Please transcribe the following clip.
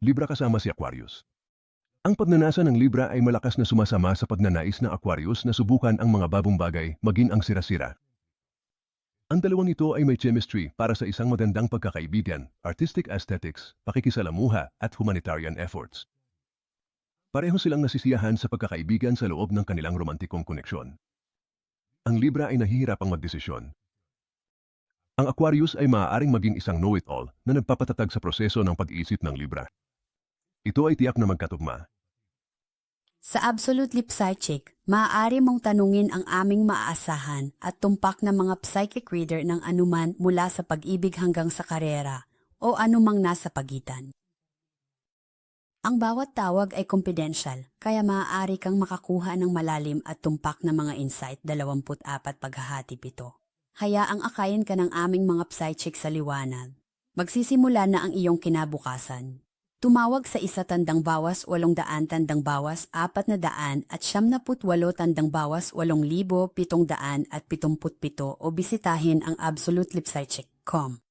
Libra kasama si Aquarius. Ang pagnanasa ng Libra ay malakas na sumasama sa pagnanais ng Aquarius na subukan ang mga bagong bagay, maging ang sira-sira. Ang dalawang ito ay may chemistry para sa isang magandang pagkakaibigan, artistic aesthetics, pakikisalamuha at humanitarian efforts. Pareho silang nasisiyahan sa pagkakaibigan sa loob ng kanilang romantikong koneksyon. Ang Libra ay nahihirapang magdesisyon. Ang Aquarius ay maaaring maging isang know-it-all na nagpapatatag sa proseso ng pag-iisip ng Libra. Ito ay tiyak na magkatugma. Sa Absolute Lip Psychic, maaari mong tanungin ang aming maaasahan at tumpak na mga psychic reader ng anuman mula sa pag-ibig hanggang sa karera o anumang nasa pagitan. Ang bawat tawag ay confidential, kaya maaari kang makakuha ng malalim at tumpak na mga insight 24 paghahati pito. Hayaang akayin ka ng aming mga psychic sa liwanag. Magsisimula na ang iyong kinabukasan. Tumawag sa isa tandang bawas walong daan tandang bawas apat na daan at siyam na put walo tandang bawas walong libo pitong daan at pitumput pito o bisitahin ang absolutelipsychic.com.